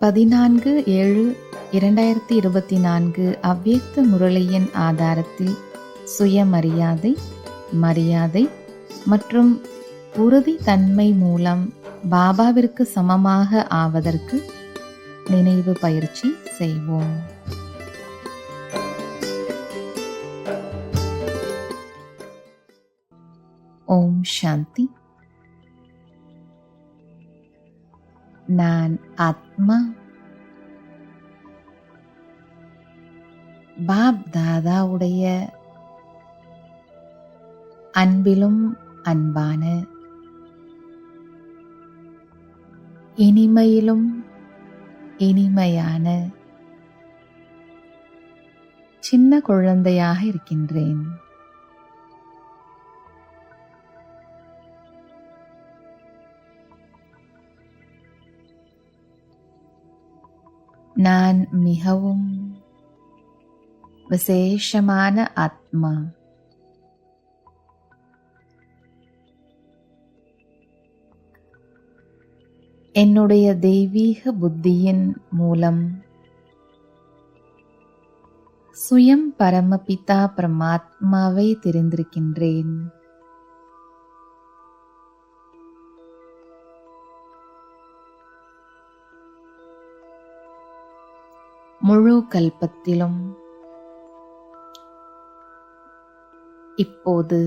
பதினான்கு ஏழு இரண்டாயிரத்தி இருபத்தி நான்கு அவ்வியக்த முரளியின் ஆதாரத்தில் சுயமரியாதை மரியாதை மற்றும் உறுதி தன்மை மூலம் பாபாவிற்கு சமமாக ஆவதற்கு நினைவு பயிற்சி செய்வோம். ஓம் சாந்தி. நான் ஆத்மா. பாப் தாதாவுடைய அன்பிலும் அன்பான இனிமையிலும் இனிமையான சின்ன குழந்தையாக இருக்கின்றேன். நான் மிகவும் விசேஷமான ஆத்மா. என்னுடைய தெய்வீக புத்தியின் மூலம் சுயம் பரமபிதா பரமாத்மாவை தெரிந்திருக்கின்றேன். முழு கல்பத்திலும். இப்போது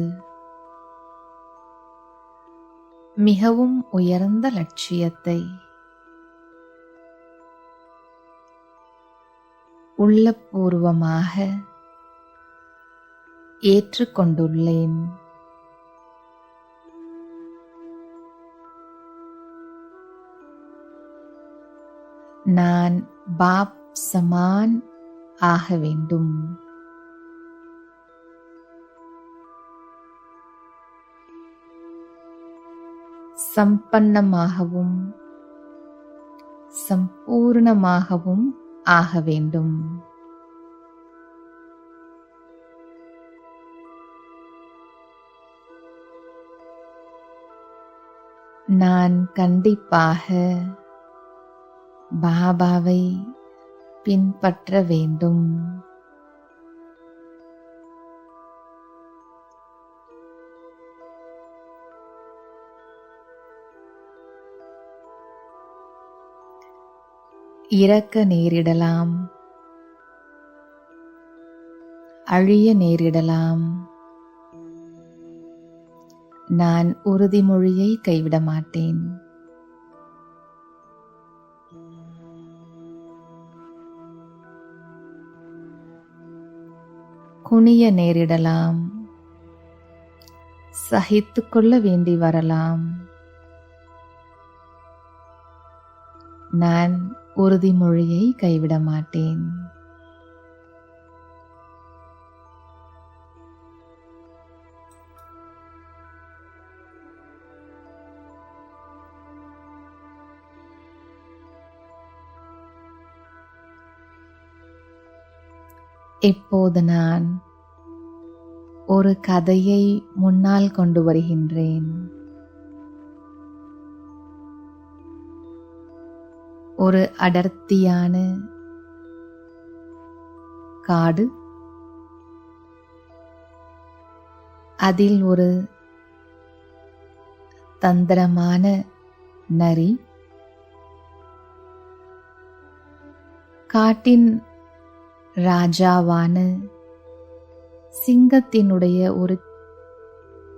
மிகவும் உயர்ந்த லட்சியத்தை உள்ளபூர்வமாக ஏற்றுக்கொண்டுள்ளேன். நான் பாப் சமான் ஆக வேண்டும். சம்பன்னமாகவும் சம்பூர்ணமாகவும் ஆக வேண்டும். நான் கண்டிப்பாக பாபாவை பின்பற்ற வேண்டும். இறக்க நேரிடலாம். அழிய நேரிடலாம். நான் உறுதிமொழியை கைவிட மாட்டேன் குனிய நேரிடலாம். சகித்து கொள்ள வேண்டி வரலாம். நான் உறுதிமொழியை கைவிட மாட்டேன். இப்போது நான் ஒரு கதையை முன்னால் கொண்டு வருகின்றேன். ஒரு அடர்த்தியான காடு. அதில் ஒரு தந்திரமான நரி. காட்டின் ராஜாவான சிங்கத்தினுடைய ஒரு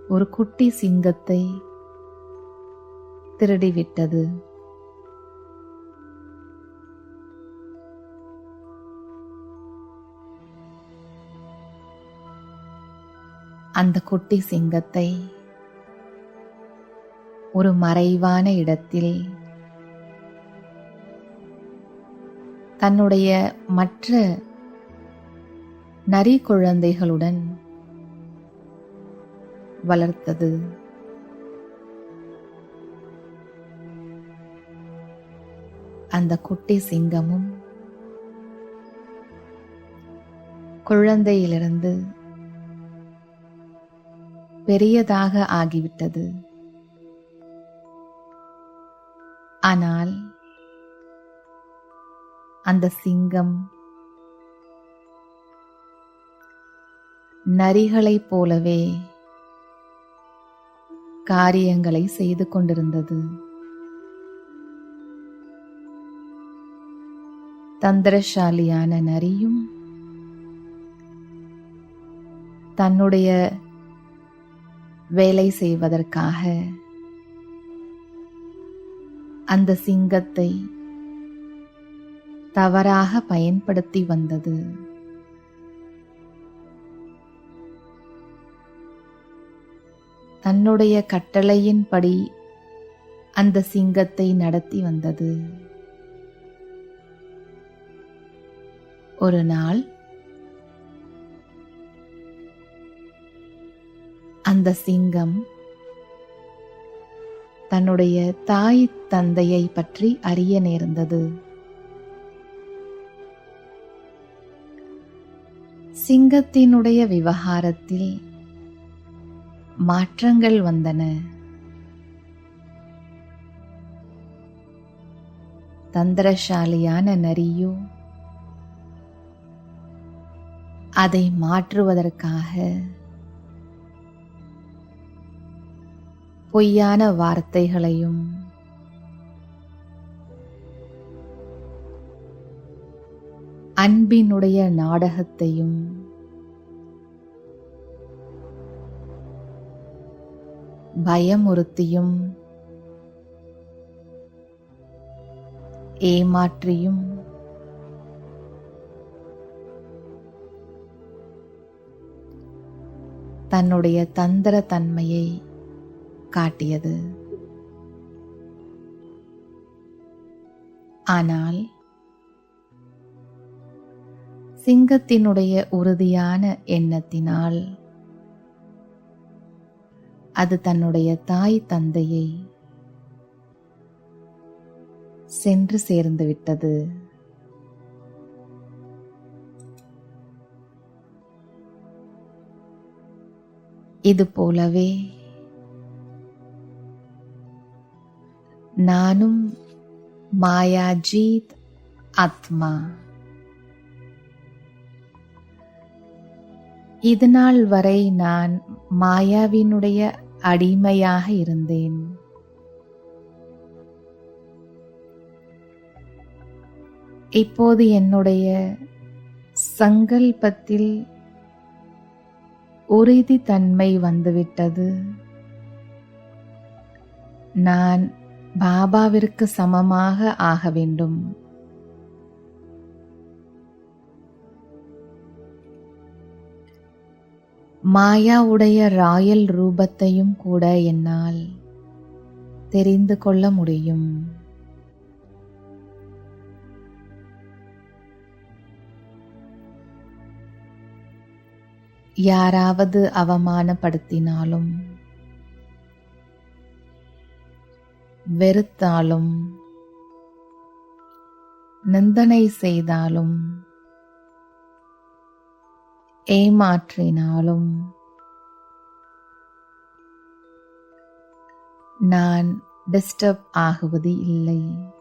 ஒரு குட்டி சிங்கத்தை திருடிவிட்டது. அந்த குட்டி சிங்கத்தை ஒரு மறைவான இடத்தில் தன்னுடைய மற்ற நரி குழந்தைகளுடன் வளர்த்தது. அந்த குட்டி சிங்கமும் குழந்தையிலிருந்து பெரியதாக ஆகிவிட்டது. ஆனால் அந்த சிங்கம் நரிகளைப் போலவே காரியங்களை செய்து கொண்டிருந்தது. தந்திரசாலியான நரியும் தன்னுடைய வேலை செய்வதற்காக அந்த சிங்கத்தை தவறாக பயன்படுத்தி வந்தது. தன்னுடைய கட்டளையின்படி அந்த சிங்கத்தை நடத்தி வந்தது. ஒரு நாள் அந்த சிங்கம் தன்னுடைய தாய் தந்தையை பற்றி அறிய நேர்ந்தது. சிங்கத்தினுடைய விவகாரத்தில் மாற்றங்கள் வந்தன. தந்திரசாலியான நரியோ அதை மாற்றுவதற்காக பொய்யான வார்த்தைகளையும் அன்பினுடைய நாடகத்தையும் பயமுறுத்தியும் ஏமாற்றியும். தன்னுடைய தந்திர தன்மையை காட்டியது. ஆனால் சிங்கத்தினுடைய உறுதியான எண்ணத்தினால் அது தன்னுடைய தாய் தந்தையை சென்று சேர்ந்து விட்டது. இது போலவே நானும் மாயாஜீத் ஆத்மா. இதுநாள் வரை நான் மாயாவினுடைய அடிமையாக இருந்தேன். இப்போது என்னுடைய சங்கல்பத்தில் உறுதி தன்மை வந்துவிட்டது. நான் பாபாவிற்கு சமமாக ஆக வேண்டும். மாயாவுடைய ராயல் ரூபத்தையும் கூட என்னால் தெரிந்து கொள்ள முடியும். யாராவது அவமானப்படுத்தினாலும் வெறுத்தாலும் நிந்தனை செய்தாலும் ஏமாற்றினாலும் நான் டிஸ்டர்ப் ஆகுவது இல்லை.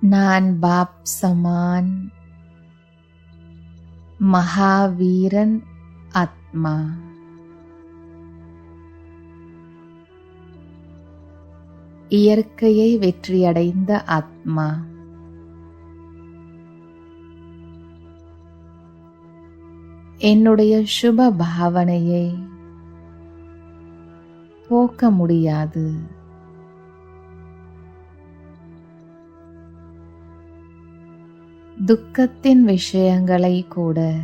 நான் பாப் சமான் மகாவீரன் ஆத்மா. இயற்கையை வெற்றியடைந்த ஆத்மா. என்னுடைய சுப பாவனையை போக்க முடியாது. துக்கத்தின் விஷயங்களை கூட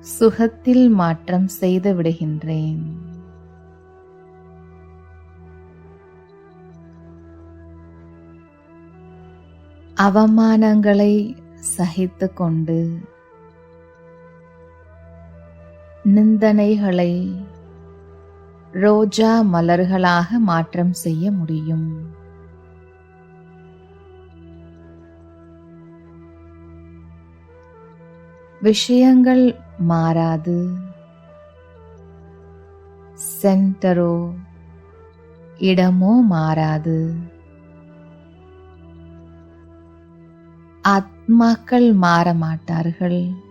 சுகத்தில் மாற்றம் செய்து விடுகின்றேன். அவமானங்களை சகித்து கொண்டு நிந்தனைகளை ரோஜா மலர்களாக மாற்றம் செய்ய முடியும். விஷயங்கள் மாறாது. சென்டரோ இடமோ மாறாது. ஆத்மாக்கள் மாற மாட்டார்கள்.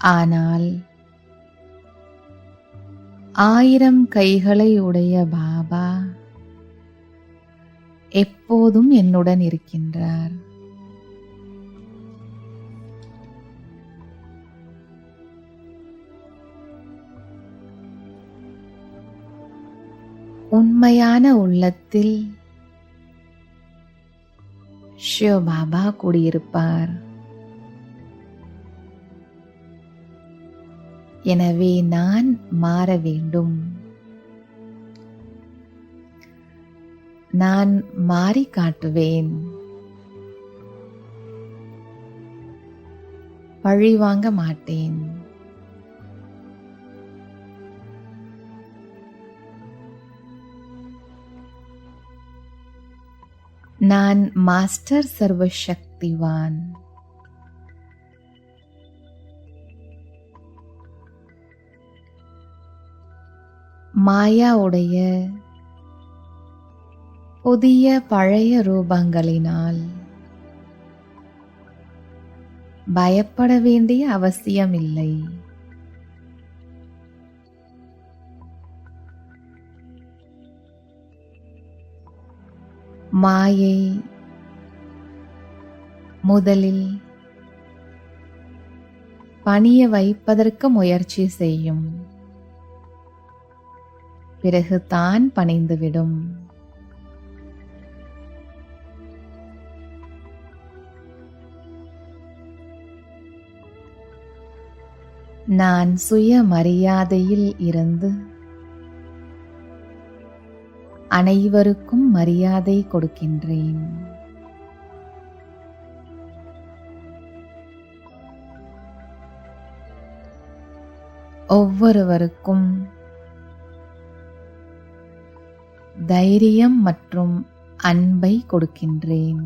ஆனால் ஆயிரம் கைகளை உடைய பாபா எப்போதும் என்னுடன் இருக்கின்றார். உண்மையான உள்ளத்தில் ஷிவ பாபா கூடியிருப்பார். எனவே நான் மாற வேண்டும். நான் மாறி காட்டுவேன். பழி வாங்க மாட்டேன். நான் மாஸ்டர் சர்வசக்திவான். மாயாவுடைய புதிய பழைய ரூபங்களினால். பயப்பட வேண்டிய அவசியமில்லை. மாயை முதலில் பணிய வைப்பதற்கு முயற்சி செய்யும். பிறகு தான் பணிந்துவிடும். நான் சுய மரியாதையில் இருந்து அனைவருக்கும் மரியாதை கொடுக்கின்றேன். ஒவ்வொருவருக்கும் தைரியம் மற்றும் அன்பை கொடுக்கின்றேன்.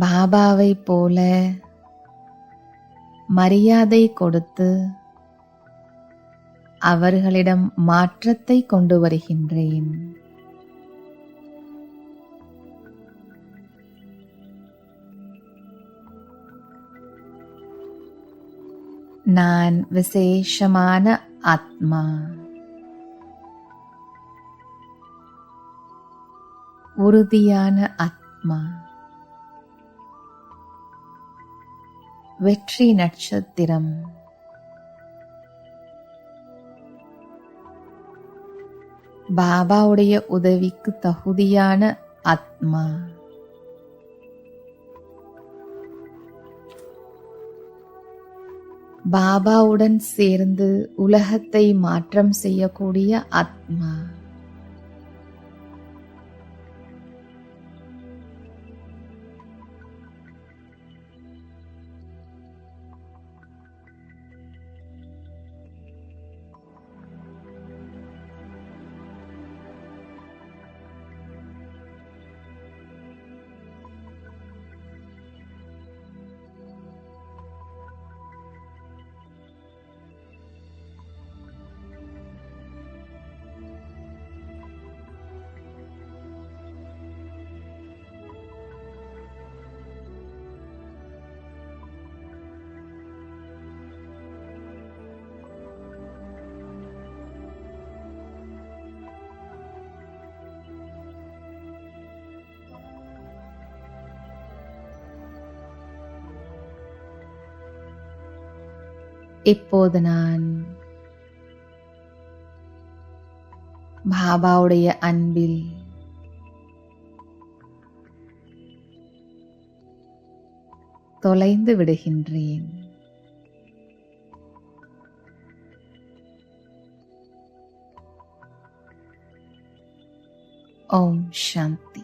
பாபாவை போல மரியாதை கொடுத்து அவர்களிடம் மாற்றத்தை கொண்டு வருகின்றேன். நான் விசேஷமான ஆத்மா. உறுதியான ஆத்மா. வெற்றி நட்சத்திரம். பாபாவுடைய உதவிக்கு தகுதியான ஆத்மா. பாபாவுடன் சேர்ந்து உலகத்தை மாற்றம் செய்யக்கூடிய ஆத்மா. இப்போது நான் பாபாவுடைய அன்பில் தொலைந்து விடுகின்றேன். ஓம் சாந்தி.